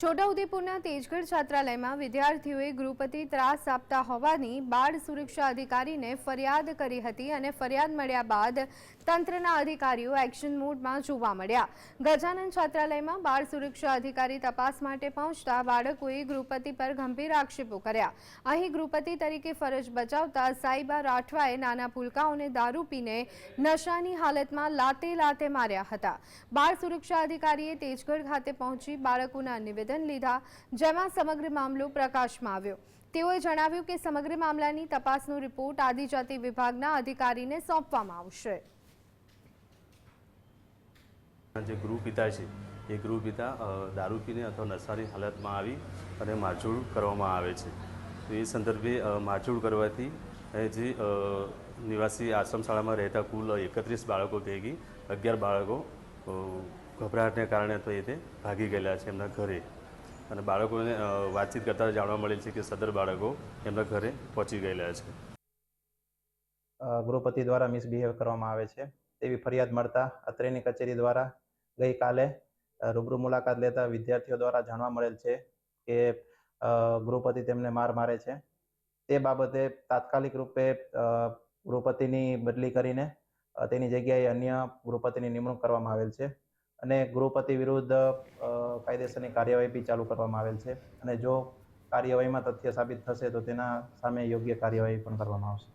છોટાઉદેપુરના તેજગઢ છાત્રાલયમાં વિદ્યાર્થીઓએ ગૃહપતિ ત્રાસ આપતા હોવાની બાળ સુરક્ષા અધિકારીને ફરિયાદ કરી હતી અને ફરિયાદ મળ્યા બાદ તંત્રના અધિકારીઓ એક્શન મોડમાં જોવા મળ્યા. ગજાનંદ છાત્રાલયમાં બાળ સુરક્ષા અધિકારી તપાસ માટે પહોંચતા બાળકોએ ગૃહપતિ પર ગંભીર આક્ષેપો કર્યા. અહીં ગૃહપતિ તરીકે ફરજ બજાવતા સાઈબા રાઠવાએ નાના પુલકાઓને દારૂ પીને નશાની હાલતમાં લાતે લાતે માર્યા હતા. બાળ સુરક્ષા અધિકારીએ તેજગઢ ખાતે પહોંચી બાળકોના નિવેદન લીધા, જેમાં સમગ્ર મામલો પ્રકાશમાં આવ્યો. તેઓએ જણાવ્યું કે સમગ્ર મામલાની તપાસનો રિપોર્ટ આદિજાતિ વિભાગના અધિકારીને સોંપવામાં આવશે. જે ગૃહ પિતા છે, એ ગૃહ પિતા દારૂ પીને અથવા નશાની હાલતમાં આવી અને મારઝૂડ કરવામાં આવે છે. તો એ સંદર્ભે મારઝૂડ કરવાથી જે નિવાસી આશ્રમ શાળામાં રહેતા કુલ એકત્રીસ બાળકો પૈકી અગિયાર બાળકો ગભરાટને કારણે તો એ તે ભાગી ગયેલા છે એમના ઘરે. અને બાળકોને વાતચીત કરતાં જાણવા મળેલ છે કે સદર બાળકો એમના ઘરે પહોંચી ગયેલા છે. ગૃહપતિ દ્વારા મિસબિહેવ કરવામાં આવે છે. તેવી ફરિયાદ મળતા અત્રેની કચેરી દ્વારા ગઈકાલે રૂબરૂ મુલાકાત લેતા વિદ્યાર્થીઓ દ્વારા જાણવા મળેલ છે કે ગૃહપતિ તેમને માર મારે છે. તે બાબતે તાત્કાલિક રૂપે ગૃહપતિની બદલી કરીને તેની જગ્યાએ અન્ય ગૃહપતિની નિમણૂક કરવામાં આવેલ છે. અને ગૃહપતિ વિરુદ્ધ કાયદેસરની કાર્યવાહી બી ચાલુ કરવામાં આવેલ છે. અને જો કાર્યવાહીમાં તથ્ય સાબિત થશે તો તેના સામે યોગ્ય કાર્યવાહી પણ કરવામાં આવશે.